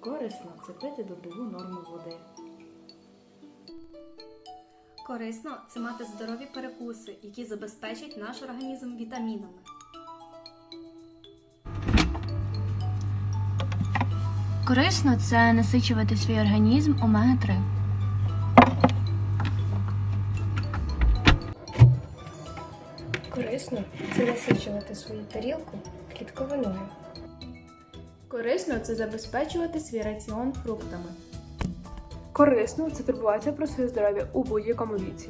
Корисно це пити добову норму води. Корисно це мати здорові перекуси, які забезпечать наш організм вітамінами. Корисно це насичувати свій організм омега-3. Корисно це насичувати свою тарілку клітковиною. Корисно це забезпечувати свій раціон фруктами. Корисно це турбуватися про своє здоров'я у будь-якому віці.